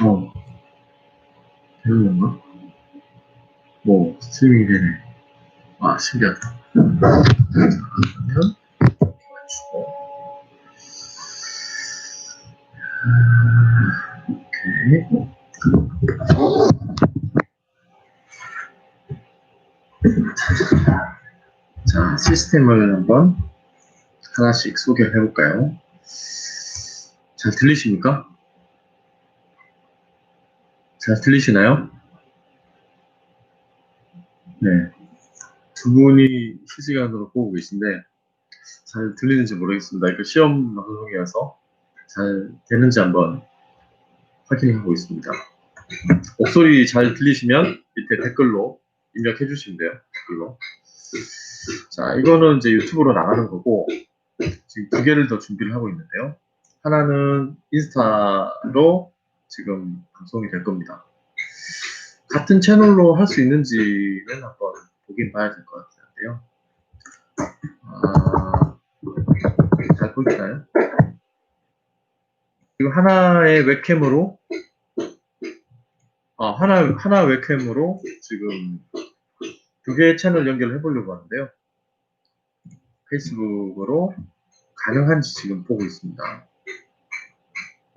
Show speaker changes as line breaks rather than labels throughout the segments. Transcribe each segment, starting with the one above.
어. 되는 건가? 뭐, 스트리밍이 되네. 아, 신기하다. 자, 시스템을 한번 하나씩 소개를 해볼까요? 잘 들리십니까? 잘 들리시나요? 네. 두 분이 실시간으로 보고 계신데, 잘 들리는지 모르겠습니다. 이거 시험 방송이어서 잘 되는지 한번 확인하고 있습니다. 목소리 잘 들리시면 밑에 댓글로 입력해 주시면 돼요. 댓글로. 자, 이거는 이제 유튜브로 나가는 거고, 지금 두 개를 더 준비를 하고 있는데요. 하나는 인스타로 지금 방송이 될 겁니다. 같은 채널로 할 수 있는지는 한번 보긴 봐야 될 것 같은데요. 아, 잘 보이시나요? 지금 하나의 웹캠으로, 아, 하나, 하나 웹캠으로 지금 두 개의 채널 연결을 해보려고 하는데요. 페이스북으로 가능한지 지금 보고 있습니다.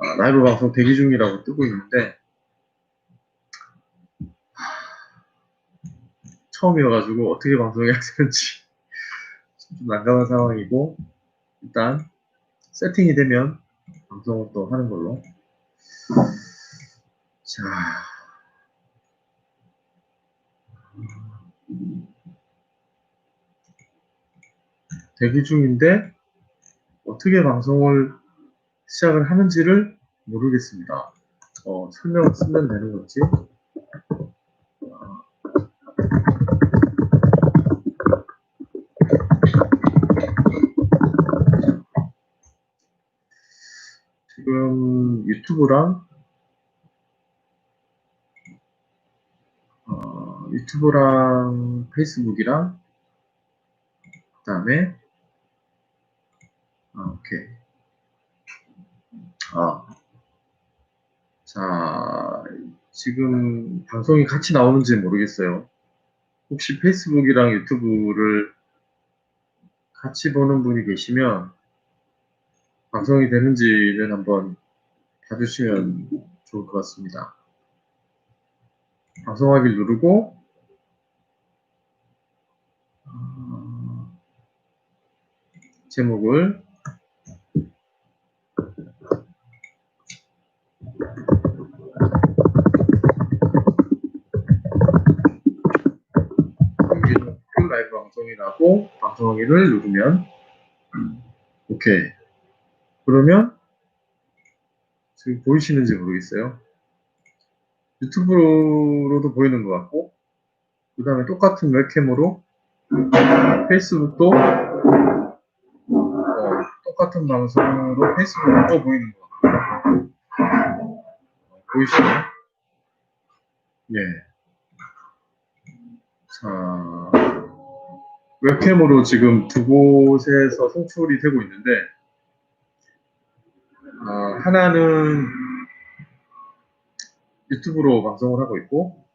아, 라이브 방송 대기 중이라고 뜨고 있는데 하, 처음이어가지고 어떻게 방송해야 되는지 좀 난감한 상황이고 일단 세팅이 되면 방송을 또 하는 걸로. 자. 대기 중인데 어떻게 방송을 시작을 하는지를 모르겠습니다. 어, 설명을 쓰면 되는. 어, 지금 유튜브랑 어, 유튜브랑 페이스북이랑 그 다음에 아, 오케이. 아, 자, 지금 방송이 같이 나오는지 모르겠어요. 혹시 페이스북이랑 유튜브를 같이 보는 분이 계시면 방송이 되는지는 한번 봐주시면 좋을 것 같습니다. 방송하기를 누르고 어, 제목을 여기는 큐 라이브 방송이라고 방송하기를 누르면 오케이. 그러면 지금 보이시는지 모르겠어요. 유튜브로도 보이는 것 같고 그 다음에 똑같은 웹캠으로 페이스북도 어, 똑같은 방송으로 페이스북도 보이는 것 보이시나요? 예. 자, 웹캠으로 지금 두 곳에서 송출이 되고 있는데, 아, 하나는 유튜브로 방송을 하고 있고,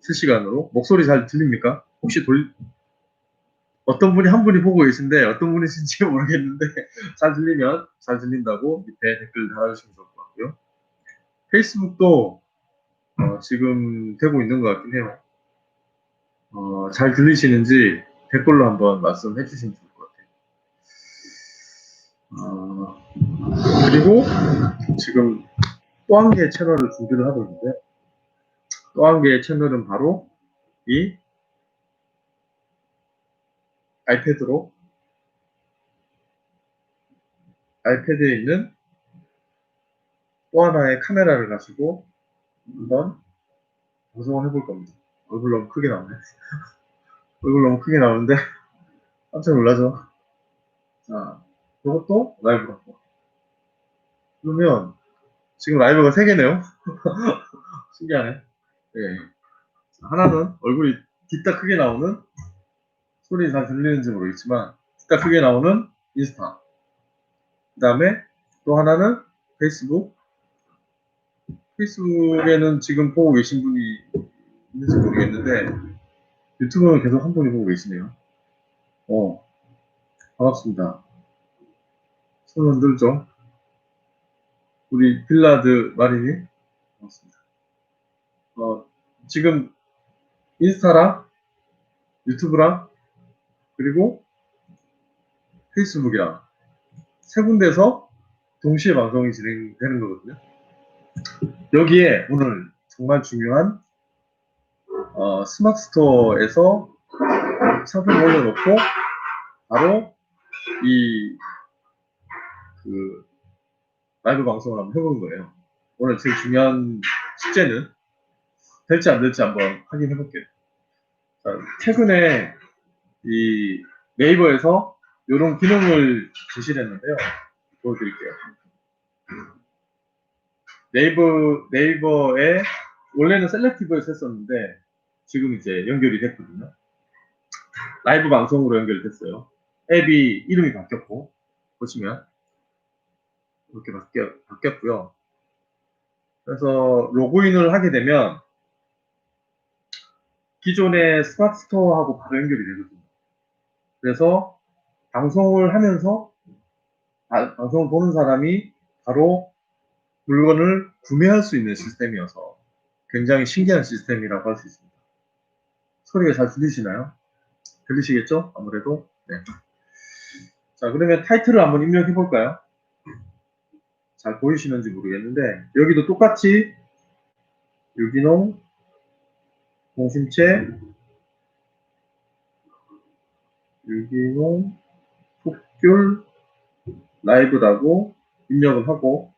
실시간으로. 목소리 잘 들립니까? 혹시 돌, 어떤 분이 한 분이 보고 계신데, 어떤 분이신지 모르겠는데, 잘 들리면 잘 들린다고 밑에 댓글 달아주시면 같고요. 페이스북도 어, 지금 되고 있는 것 같긴 해요. 어, 잘 들리시는지 댓글로 한번 말씀해 주시면 좋을 것 같아요. 어, 그리고 지금 또 한 개의 채널을 준비를 하고 있는데 또 한 개의 채널은 바로 이 아이패드로 아이패드에 있는 또 하나의 카메라를 가지고 한번 방송을 해볼 겁니다. 얼굴 너무 크게 나오네. 얼굴 너무 크게 나오는데 깜짝 놀라죠. 자, 이것도 라이브로 하고. 그러면 지금 라이브가 3개네요. 신기하네. 예. 자, 하나는 얼굴이 뒷다 크게 나오는 소리 잘 들리는지 모르겠지만 뒷다 크게 나오는 인스타. 그 다음에 또 하나는 페이스북. 페이스북에는 지금 보고 계신 분이 있는지 모르겠는데 유튜브는 계속 한 분이 보고 계시네요. 어, 반갑습니다. 손 흔들죠? 우리 빌라드 마리님 반갑습니다. 어, 지금 인스타랑 유튜브랑 그리고 페이스북이랑 세 군데서 동시에 방송이 진행되는 거거든요. 여기에 오늘 정말 중요한 어, 스마트 스토어에서 상품 올려놓고 바로 이 그 라이브 방송을 한번 해보는 거예요. 오늘 제일 중요한 숙제는 될지 안 될지 한번 확인해 볼게요. 자, 최근에 이 네이버에서 이런 기능을 제시를 했는데요. 보여드릴게요. 네이버, 네이버에 원래는 셀렉티브에서 했었는데 지금 이제 연결이 됐거든요. 라이브 방송으로 연결됐어요. 앱이 이름이 바뀌었고 보시면 이렇게 바뀌어, 바뀌었고요. 그래서 로그인을 하게 되면 기존의 스마트 스토어하고 바로 연결이 되거든요. 그래서 방송을 하면서 아, 방송을 보는 사람이 바로 물건을 구매할 수 있는 시스템이어서 굉장히 신기한 시스템이라고 할 수 있습니다. 소리가 잘 들리시나요? 들리시겠죠? 아무래도. 네. 자, 그러면 타이틀을 한번 입력해 볼까요? 잘 보이시는지 모르겠는데, 여기도 똑같이 유기농, 공심채, 유기농, 풋귤, 라이브라고 입력을 하고,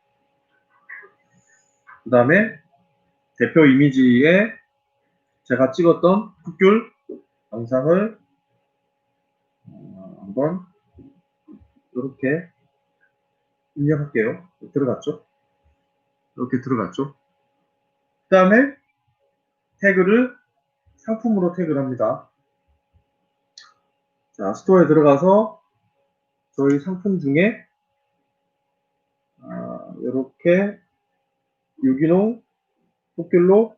그 다음에 대표 이미지에 제가 찍었던 풋귤 영상을 어, 한번 이렇게 입력할게요. 들어갔죠? 이렇게 들어갔죠? 그 다음에 태그를 상품으로 태그를 합니다. 자, 스토어에 들어가서 저희 상품 중에 아, 이렇게 유기농 풋귤로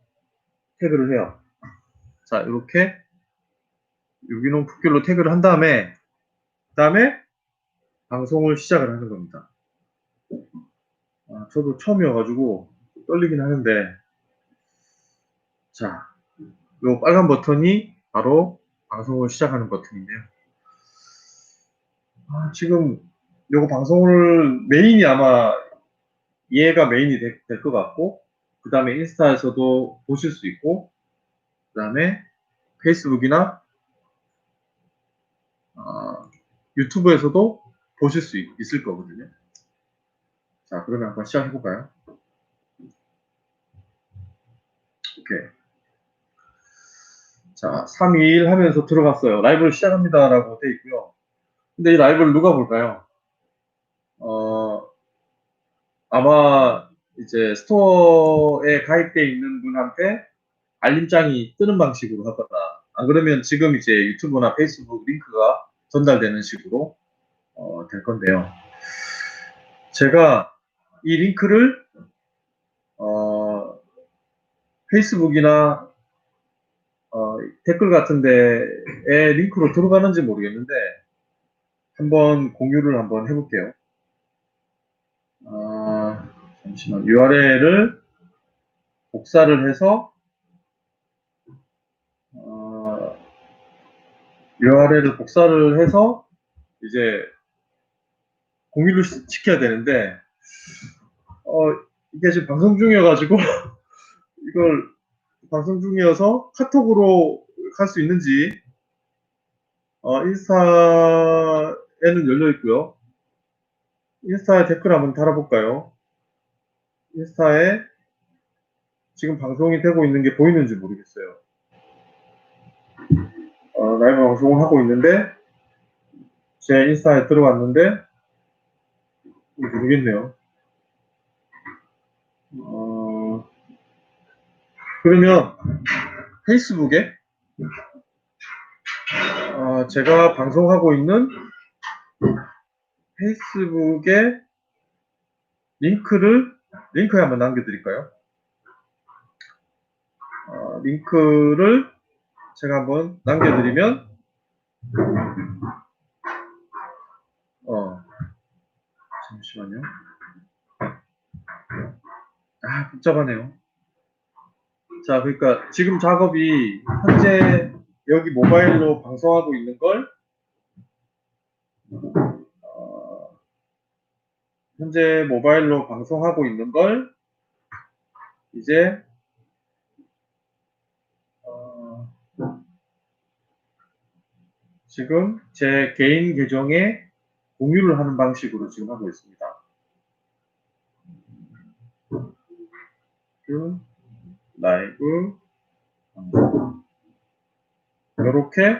태그를 해요. 자, 이렇게 유기농 풋귤로 태그를 한 다음에 그 다음에 방송을 시작을 하는 겁니다. 아, 저도 처음이어가지고 떨리긴 하는데 자, 요 빨간 버튼이 바로 방송을 시작하는 버튼인데요. 아, 지금 요거 방송을 메인이 아마 얘가 메인이 될 것 같고 그 다음에 인스타에서도 보실 수 있고 그 다음에 페이스북이나 어, 유튜브에서도 보실 수 있, 있을 거거든요. 자, 그러면 한번 시작해 볼까요? 오케이. 자, 3, 2, 1 하면서 들어갔어요. 라이브를 시작합니다. 라고 돼 있고요. 근데 이 라이브를 누가 볼까요? 아마 이제 스토어에 가입되어 있는 분한테 알림장이 뜨는 방식으로 할 거다. 안 그러면 지금 이제 유튜브나 페이스북 링크가 전달되는 식으로 어, 될 건데요. 제가 이 링크를 어, 페이스북이나 어, 댓글 같은 데에 링크로 들어가는지 모르겠는데 한번 공유를 한번 해볼게요. 아, 잠시만 URL을 복사를 해서 어, URL을 복사를 해서 이제 공유를 시- 시켜야 되는데 어, 이게 지금 방송 중이어가지고 이걸 방송 중이어서 카톡으로 갈 수 있는지 어, 인스타에는 열려 있고요. 인스타에 댓글 한번 달아볼까요? 인스타에 지금 방송이 되고 있는 게 보이는지 모르겠어요. 어, 라이브 방송을 하고 있는데 제 인스타에 들어왔는데 모르겠네요. 어, 그러면 페이스북에 어, 제가 방송하고 있는 페이스북에 링크를 링크에 한번 남겨드릴까요? 어, 링크를 제가 한번 남겨드리면 어 잠시만요. 아 복잡하네요. 자 그러니까 지금 작업이 현재 여기 모바일로 방송하고 있는 걸 어, 현재 모바일로 방송하고 있는 걸 이제 어, 지금 제 개인 계정에 공유를 하는 방식으로 지금 하고 있습니다. 그 라이브 이렇게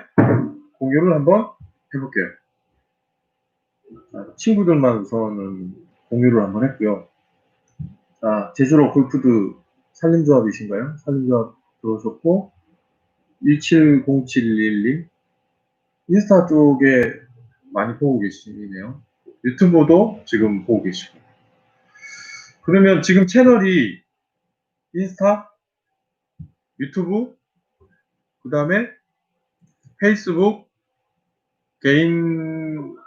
공유를 한번 해볼게요. 자, 친구들만 우선은 공유를 한번 했고요. 자, 제주로 골프드 산림조합이신가요? 산림조합 들어오셨고 170711님 인스타 쪽에 많이 보고 계시네요. 유튜브도 지금 보고 계시고 그러면 지금 채널이 인스타, 유튜브, 그 다음에 페이스북, 개인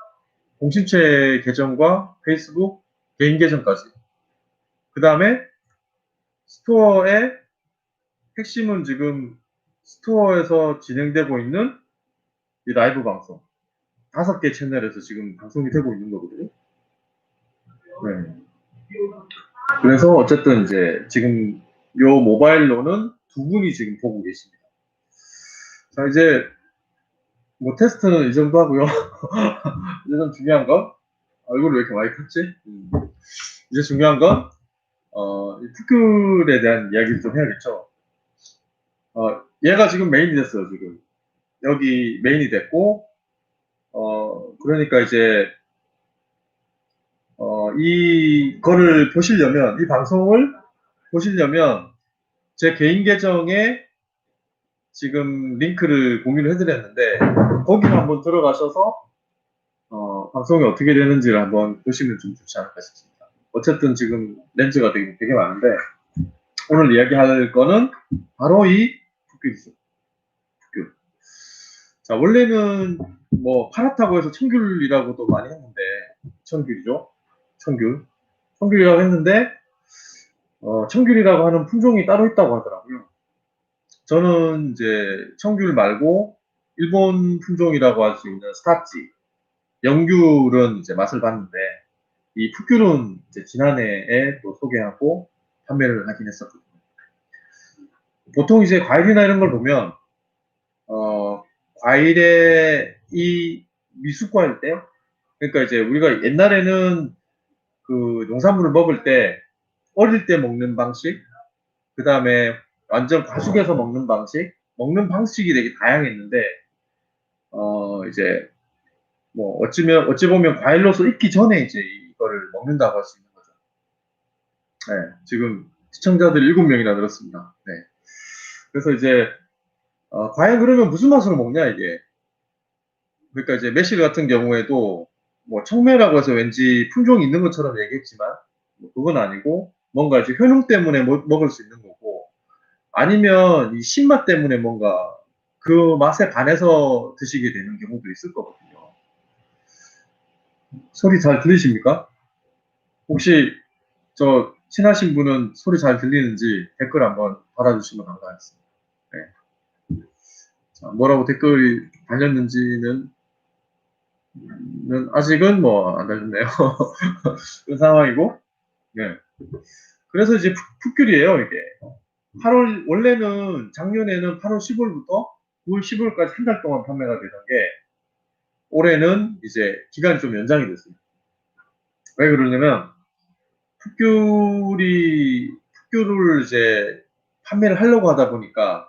공신체 계정과 페이스북 개인 계정까지. 그 다음에 스토어의 핵심은 지금 스토어에서 진행되고 있는 이 라이브 방송. 다섯 개 채널에서 지금 방송이 되고 있는 거거든요. 네. 그래서 어쨌든 이제 지금 요 모바일로는 두 분이 지금 보고 계십니다. 자, 이제 뭐 테스트는 이 정도 하고요. 이제 좀 중요한 건 얼굴을 왜 이렇게 많이 컸지? 음. 이제 중요한 건 어, 이 푸클에 대한 이야기를 좀 해야겠죠. 어, 얘가 지금 메인이 됐어요, 지금. 여기 메인이 됐고, 어, 그러니까 이제, 어, 이거를 보시려면, 이 방송을 보시려면, 제 개인 계정에 지금 링크를 공유를 해드렸는데, 거기를 한번 들어가셔서, 어, 방송이 어떻게 되는지를 한번 보시면 좀 좋지 않을까 싶습니다. 어쨌든 지금 렌즈가 되게, 되게 많은데, 오늘 이야기할 거는 바로 이 붓귤이죠. 붓귤. 자, 원래는 뭐 파랗다고 해서 청귤이라고도 많이 했는데, 청귤이죠. 청귤. 청귤이라고 했는데, 어, 청귤이라고 하는 품종이 따로 있다고 하더라고요. 저는 이제 청귤 말고 일본 품종이라고 할 수 있는 스타치, 영귤은 이제 맛을 봤는데, 이 풋귤은 이제 지난해에 또 소개하고 판매를 하긴 했었거든요. 보통 이제 과일이나 이런 걸 보면, 어, 과일의 이 미숫과일 때, 그러니까 이제 우리가 옛날에는 그 농산물을 먹을 때, 어릴 때 먹는 방식, 그 다음에 완전 과숙해서 먹는 방식, 먹는 방식이 되게 다양했는데, 어, 이제, 뭐, 어찌면, 어찌 보면 과일로서 익기 전에 이제 이 거를 먹는다고 할 수 있는 거죠. 네, 지금 시청자들이 7명이나 늘었습니다. 네. 그래서 이제, 어, 과연 그러면 무슨 맛으로 먹냐, 이게. 그러니까 이제 매실 같은 경우에도 뭐 청매라고 해서 왠지 품종이 있는 것처럼 얘기했지만, 뭐 그건 아니고, 뭔가 이제 효능 때문에 먹, 먹을 수 있는 거고, 아니면 이 신맛 때문에 뭔가 그 맛에 반해서 드시게 되는 경우도 있을 거거든요. 소리 잘 들리십니까? 혹시 저 친하신 분은 소리 잘 들리는지 댓글 한번 달아주시면 감사하겠습니다. 네. 자, 뭐라고 댓글이 달렸는지는 는 아직은 뭐 안 달렸네요. 그런 상황이고, 네. 그래서 이제 풋- 풋귤이에요 이게. 8월 원래는 작년에는 8월 15일부터 9월 15일까지 한 달 동안 판매가 되던 게 올해는 이제 기간이 좀 연장이 됐습니다. 왜 그러냐면 풋귤이 풋귤을 이제 판매를 하려고 하다 보니까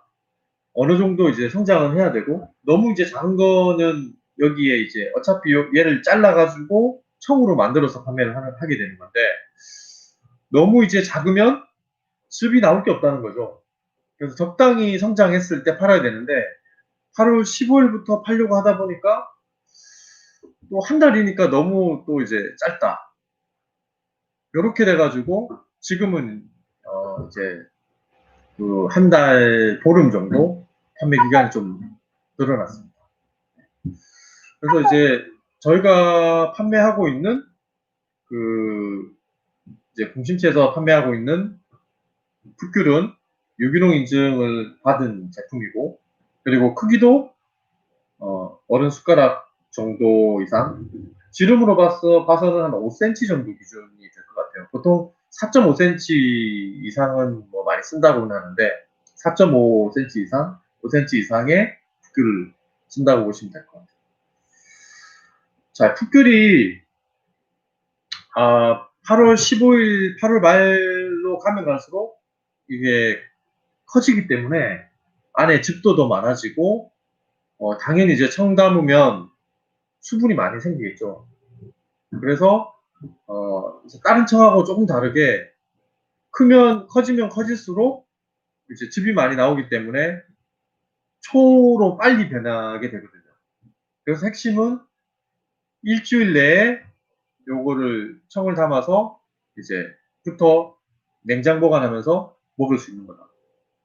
어느 정도 이제 성장은 해야 되고 너무 이제 작은 거는 여기에 이제 어차피 요- 얘를 잘라가지고 청으로 만들어서 판매를 하게 되는 건데 너무 이제 작으면 즙이 나올 게 없다는 거죠. 그래서 적당히 성장했을 때 팔아야 되는데 8월 15일부터 팔려고 하다 보니까 또 한 달이니까 너무 또 이제 짧다. 이렇게 돼가지고 지금은 어 이제 그 한 달 보름 정도 판매 기간이 좀 늘어났습니다. 그래서 이제 저희가 판매하고 있는 그 이제 공심체에서 판매하고 있는 풋귤은 유기농 인증을 받은 제품이고 그리고 크기도 어, 어른 숟가락 정도 이상 지름으로 봐서, 봐서는 한 5cm 정도 기준이 될 것 같아요. 보통 4.5cm 이상은 뭐 많이 쓴다고는 하는데 4.5cm 이상, 5cm 이상의 풋귤을 쓴다고 보시면 될 것 같아요. 자, 풋귤이 아, 8월 15일, 8월 말로 가면 갈수록 이게 커지기 때문에 안에 즙도 더 많아지고 어, 당연히 이제 청 담으면 수분이 많이 생기겠죠. 그래서 어, 다른 청하고 조금 다르게 크면 커지면 커질수록 이제 즙이 많이 나오기 때문에 초로 빨리 변하게 되거든요. 그래서 핵심은 일주일 내에 요거를 청을 담아서 이제부터 냉장 보관하면서 먹을 수 있는 거다.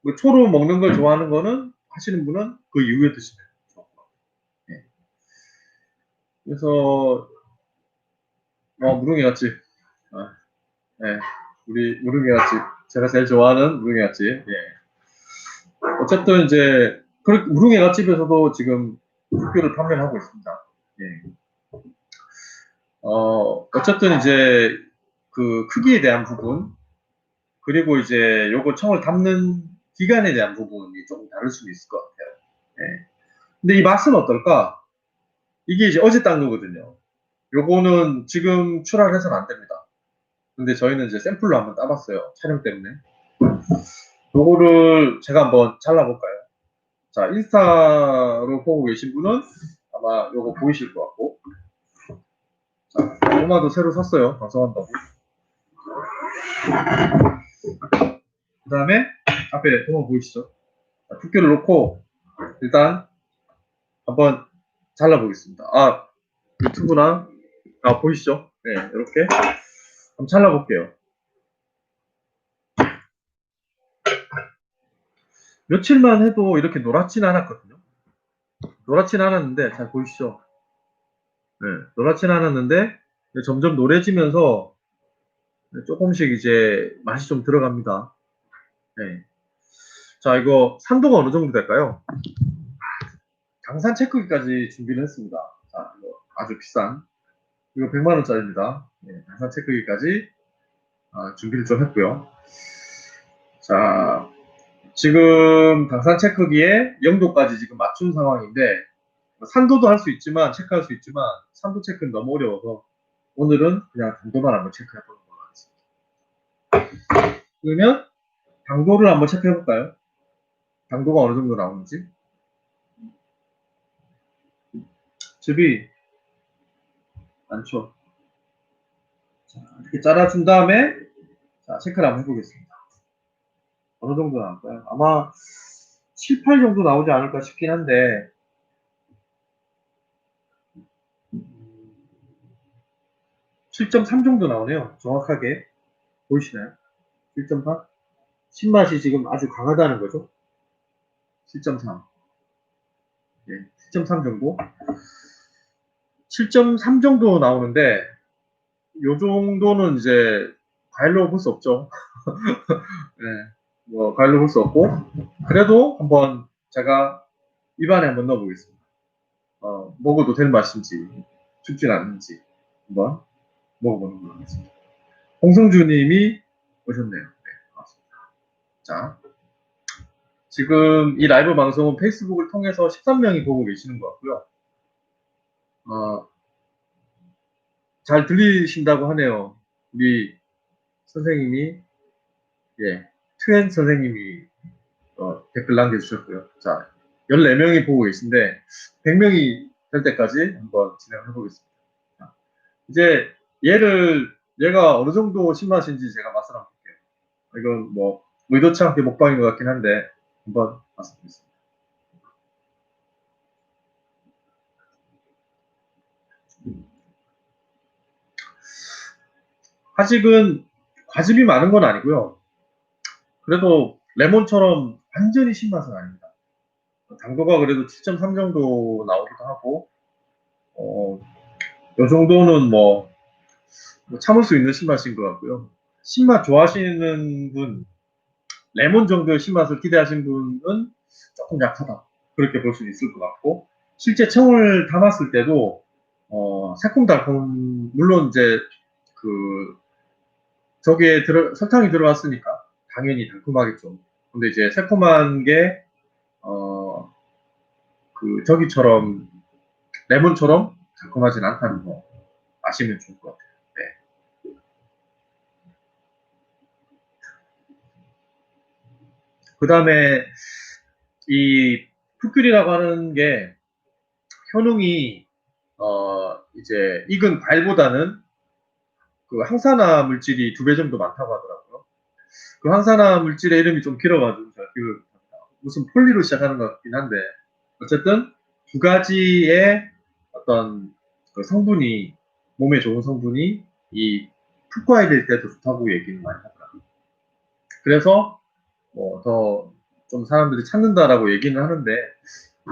뭐 초로 먹는 걸 좋아하는 거는 하시는 분은 그 이후에 드시면 좋을 것 같아요. 예. 그래서 어 무릉이 같이 아, 예. 우리 무릉이 같이 제가 제일 좋아하는 무릉이 같이 예. 어쨌든 이제 그 무릉이 같집에서도 지금 학교를 판매를 하고 있습니다. 예. 어, 어쨌든 이제 그 크기에 대한 부분, 그리고 이제 요거 청을 담는 기간에 대한 부분이 조금 다를 수는 있을 것 같아요. 예. 근데 이 맛은 어떨까? 이게 이제 어제 딴 거거든요. 요거는 지금 출하해서는 안 됩니다. 근데 저희는 이제 샘플로 한번 따봤어요. 촬영 때문에. 요거를 제가 한번 잘라볼까요? 자, 인스타로 보고 계신 분은 아마 요거 보이실 것 같고. 자, 도마도 새로 샀어요. 방송한다고. 그 다음에 앞에 도마 보이시죠? 자, 붓기를 놓고 일단 한번 잘라보겠습니다. 아, 유튜브나, 아, 보이시죠? 네, 이렇게 한번 잘라볼게요. 며칠만 해도 이렇게 노랗진 않았거든요. 노랗진 않았는데, 잘 보이시죠? 네, 노랗진 않았는데 점점 노래지면서 조금씩 이제 맛이 좀 들어갑니다. 네. 자, 이거 산도가 어느 정도 될까요? 강산 체크기까지 준비를 했습니다. 자, 이거 아주 비싼 이거 100만 원짜리입니다. 네, 강산 체크기까지 아, 준비를 좀 했고요. 자, 지금 당산 체크기에 영도까지 지금 맞춘 상황인데 산도도 할 수 있지만 체크할 수 있지만 산도 체크는 너무 어려워서 오늘은 그냥 당도만 한번 체크해 보는 걸로 하겠습니다. 그러면 당도를 한번 체크해 볼까요? 당도가 어느 정도 나오는지 즙이 많죠. 자, 이렇게 잘라준 다음에 자, 체크를 한번 해보겠습니다. 어느 정도 나올까요? 아마 7, 8 정도 나오지 않을까 싶긴 한데 7.3 정도 나오네요. 정확하게. 보이시나요? 7.3? 신맛이 지금 아주 강하다는 거죠. 7.3. 예, 7.3 정도. 7.3 정도 나오는데, 요 정도는 이제 과일로 볼 수 없죠. 네, 뭐 과일로 볼 수 없고, 그래도 한번 제가 입안에 한번 넣어보겠습니다. 어, 먹어도 될 맛인지, 춥진 않는지 한번 먹어보는 걸로 하겠습니다. 홍성주님이 오셨네요. 네, 반갑습니다. 자, 지금 이 라이브 방송은 페이스북을 통해서 13명이 보고 계시는 것 같고요. 어, 잘 들리신다고 하네요. 우리 선생님이, 예, 트엔 선생님이 어, 댓글 남겨주셨고요. 자, 14명이 보고 계신데, 100명이 될 때까지 한번 진행을 해보겠습니다. 자, 이제 얘를 얘가 어느 정도 신맛인지 제가 맛을 한번 볼게요. 이건 뭐 의도치 않게 먹방인 것 같긴 한데 한번 맛을 보겠습니다. 아직은 과즙이 많은 건 아니고요. 그래도 레몬처럼 완전히 신맛은 아닙니다. 당도가 그래도 7.3 정도 나오기도 하고, 어, 요 정도는 뭐, 뭐 참을 수 있는 신맛인 것 같고요. 신맛 좋아하시는 분, 레몬 정도의 신맛을 기대하신 분은 조금 약하다. 그렇게 볼 수 있을 것 같고, 실제 청을 담았을 때도, 어, 새콤달콤, 물론 이제, 그, 저기에 들어, 설탕이 들어갔으니까, 당연히 달콤하겠죠. 근데 이제 새콤한 게, 어, 그, 저기처럼, 레몬처럼 달콤하진 않다는 거 아시면 좋을 것 같아요. 네. 그 다음에, 이, 풋귤이라고 하는 게, 효능이, 어, 이제, 익은 과일보다는 그 항산화 물질이 두 배 정도 많다고 하더라고요. 그 항산화 물질의 이름이 좀 길어가지고 제가 기억을 못합니다. 무슨 폴리로 시작하는 것 같긴 한데 어쨌든 두 가지의 어떤 그 성분이 몸에 좋은 성분이 이 풋과일일 때도 좋다고 얘기는 많이 하더라고요. 그래서 뭐 더 좀 사람들이 찾는다라고 얘기는 하는데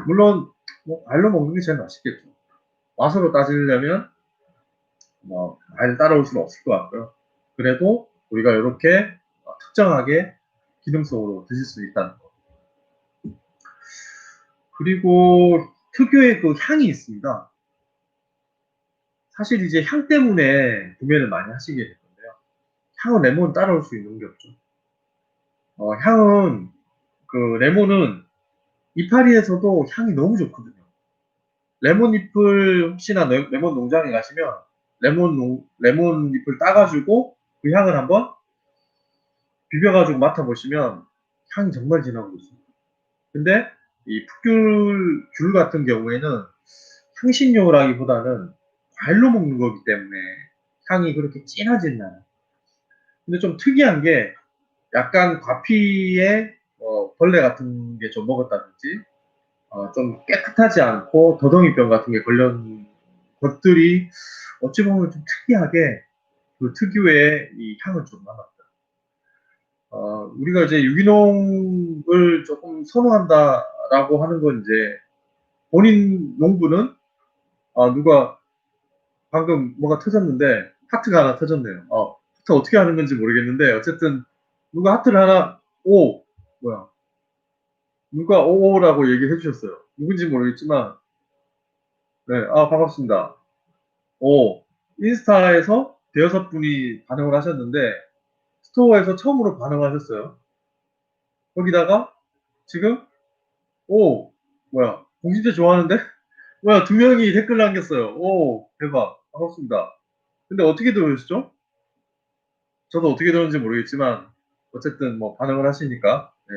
물론 뭐 과일로 먹는 게 제일 맛있겠죠. 맛으로 따지려면 뭐 과일 따라올 수는 없을 것 같고요. 그래도 우리가 이렇게 어, 특정하게 기능성으로 드실 수 있다는 거. 그리고 특유의 그 향이 있습니다. 사실 이제 향 때문에 구매를 많이 하시게 될 건데요. 향은 레몬 따라올 수 있는 게 없죠. 어, 향은 그 레몬은 이파리에서도 향이 너무 좋거든요. 레몬 잎을 혹시나 레- 레몬 농장에 가시면 레몬 농- 레몬 잎을 따가지고 그 향을 한번 비벼가지고 맡아보시면 향이 정말 진하고 있습니다. 근데 이 풋귤 귤 같은 경우에는 향신료라기보다는 과일로 먹는 거기 때문에 향이 그렇게 진하진 않아요. 근데 좀 특이한 게 약간 과피에 어, 벌레 같은 게 좀 먹었다든지 어, 좀 깨끗하지 않고 더덩이병 같은 게 걸린 것들이 어찌 보면 좀 특이하게 그 특유의 이 향을 좀 남았다. 어, 우리가 이제 유기농을 조금 선호한다라고 하는 건 이제 본인 농부는 아, 누가 방금 뭐가 터졌는데 하트가 하나 터졌네요. 어, 하트 어떻게 하는 건지 모르겠는데 어쨌든 누가 하트를 하나 오 뭐야 누가 오오라고 얘기해 주셨어요. 누군지 모르겠지만 네, 아 반갑습니다. 오 인스타에서 대여섯 분이 반응을 하셨는데 스토어에서 처음으로 반응하셨어요. 거기다가 지금 오 뭐야 공진재 좋아하는데 뭐야 두 명이 댓글 남겼어요. 오 대박 반갑습니다. 근데 어떻게 들으셨죠? 저도 어떻게 들었는지 모르겠지만 어쨌든 뭐 반응을 하시니까 네.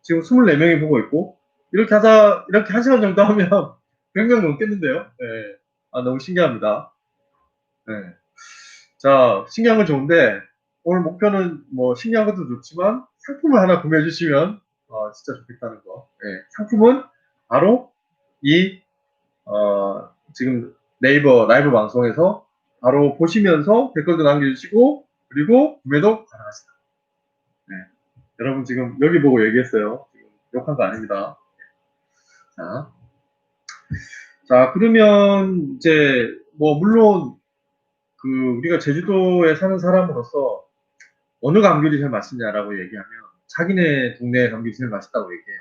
지금 24명이 보고 있고 이렇게 하자 이렇게 한 시간 정도 하면 100명 넘겠는데요. 네. 아 너무 신기합니다. 네. 자 신기한 건 좋은데 오늘 목표는 뭐 신기한 것도 좋지만 상품을 하나 구매해 주시면 어, 진짜 좋겠다는 거. 네. 상품은 바로 이 어, 지금 네이버 라이브 방송에서 바로 보시면서 댓글도 남겨주시고 그리고 구매도 가능하시다. 네. 여러분 지금 여기 보고 얘기했어요. 욕한 거 아닙니다. 자, 자 그러면 이제 뭐 물론 그 우리가 제주도에 사는 사람으로서 어느 감귤이 제일 맛있냐라고 얘기하면 자기네 동네 감귤이 제일 맛있다고 얘기해요.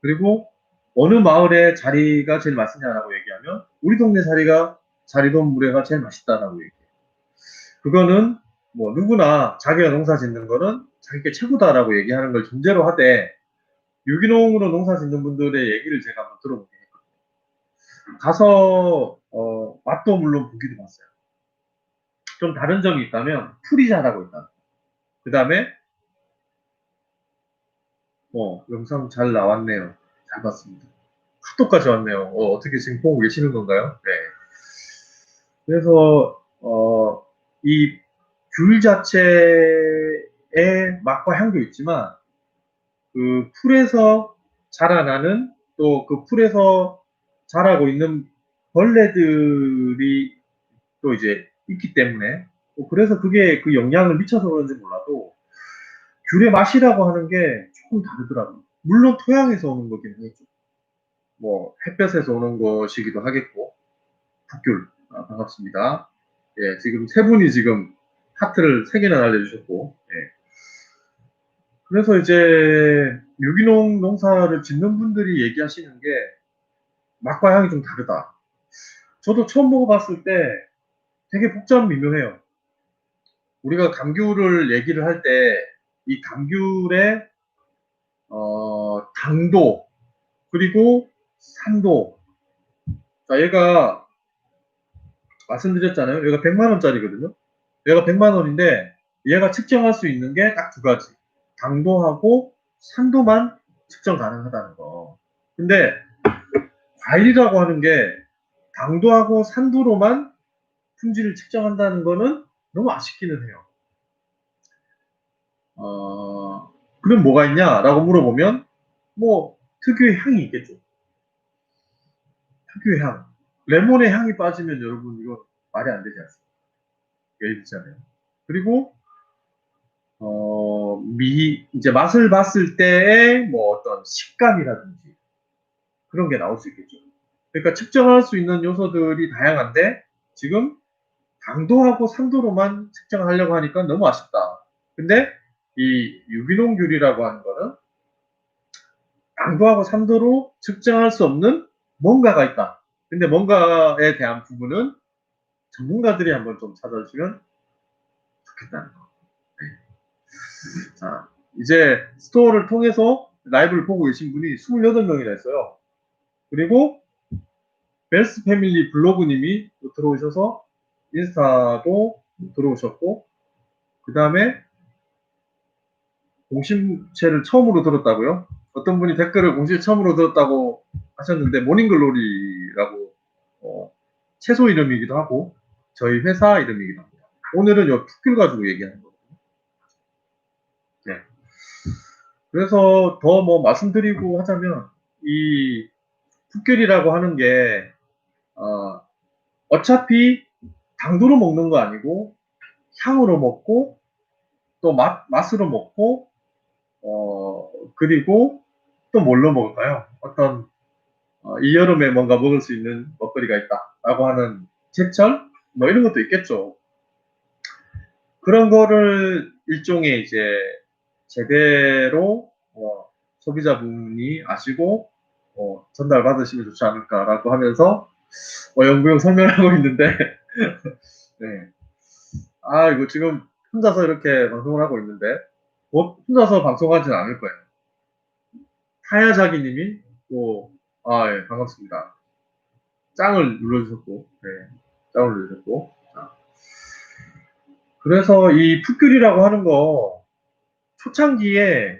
그리고 어느 마을의 자리가 제일 맛있냐라고 얘기하면 우리 동네 자리가 자리돔 물회가 제일 맛있다라고 얘기해요. 그거는 뭐 누구나 자기가 농사 짓는 거는 자기가 최고다라고 얘기하는 걸 전제로 하되 유기농으로 농사 짓는 분들의 얘기를 제가 한번 들어보게. 가서 어, 맛도 물론 보기도 봤어요. 좀 다른 점이 있다면 풀이 자라고 있다. 그 다음에 어, 영상 잘 나왔네요. 잘 봤습니다. 카톡까지 왔네요. 어, 떻게 지금 보고 계시는 건가요? 네. 그래서 어, 이귤 자체의 맛과 향도 있지만 그 풀에서 자라나는 또 그 풀에서 자라고 있는 벌레들이 또 이제 있기 때문에 또 그래서 그게 그 영향을 미쳐서 그런지 몰라도 귤의 맛이라고 하는 게 조금 다르더라고요. 물론 토양에서 오는 거긴 하죠. 뭐 햇볕에서 오는 것이기도 하겠고 북귤 아, 반갑습니다. 예, 지금 세 분이 지금 하트를 세 개나 날려주셨고, 예. 그래서 이제 유기농 농사를 짓는 분들이 얘기하시는 게 맛과 향이 좀 다르다. 저도 처음 먹어봤을 때 되게 복잡 미묘해요. 우리가 감귤을 얘기를 할 때 이 감귤의 어, 당도 그리고 산도 자 얘가 말씀드렸잖아요. 얘가 100만 원짜리거든요. 얘가 100만 원인데 얘가 측정할 수 있는 게 딱 두 가지. 당도하고 산도만 측정 가능하다는 거. 근데 과일이라고 하는 게 당도하고 산도로만 품질을 측정한다는 거는 너무 아쉽기는 해요. 어, 그럼 뭐가 있냐라고 물어보면 뭐 특유의 향이 있겠죠. 특유의 향. 레몬의 향이 빠지면 여러분 이거 말이 안 되지 않습니까? 예를 들자면. 그리고 어, 미, 이제 맛을 봤을 때의 뭐 어떤 식감이라든지 그런 게 나올 수 있겠죠. 그러니까 측정할 수 있는 요소들이 다양한데 지금 당도하고 산도로만 측정을 하려고 하니까 너무 아쉽다. 근데 이 유기농귤이라고 하는 거는 당도하고 산도로 측정할 수 없는 뭔가가 있다. 근데 뭔가에 대한 부분은 전문가들이 한번 좀 찾아주시면 좋겠다는 거. 네. 자, 이제 스토어를 통해서 라이브를 보고 계신 분이 28명이나 있어요. 그리고 벨스 패밀리 블로그님이 또 들어오셔서 인스타도 들어오셨고, 그 다음에 공심채를 처음으로 들었다고요? 어떤 분이 댓글을 공심채 처음으로 들었다고 하셨는데, 모닝글로리라고, 어, 채소 이름이기도 하고, 저희 회사 이름이기도 합니다. 오늘은 요 푸귤 가지고 얘기하는 거거든요. 네. 그래서 더 뭐 말씀드리고 하자면, 이 푸귤이라고 하는 게, 어, 어차피 당도로 먹는 거 아니고, 향으로 먹고, 또 맛, 맛으로 먹고, 어, 그리고 또 뭘로 먹을까요? 어떤, 어, 이 여름에 뭔가 먹을 수 있는 먹거리가 있다. 라고 하는 제철? 뭐 이런 것도 있겠죠. 그런 거를 일종의 이제 제대로 어, 소비자분이 아시고 어, 전달받으시면 좋지 않을까라고 하면서 어, 연구용 설명하고 있는데 네. 아 이거 지금 혼자서 이렇게 방송을 하고 있는데 뭐 혼자서 방송하지는 않을 거예요. 타야자기님이 또 아 예, 반갑습니다. 짱을 눌러주셨고 네, 짱을 눌러주셨고 자. 그래서 이 풋귤이라고 하는 거 초창기에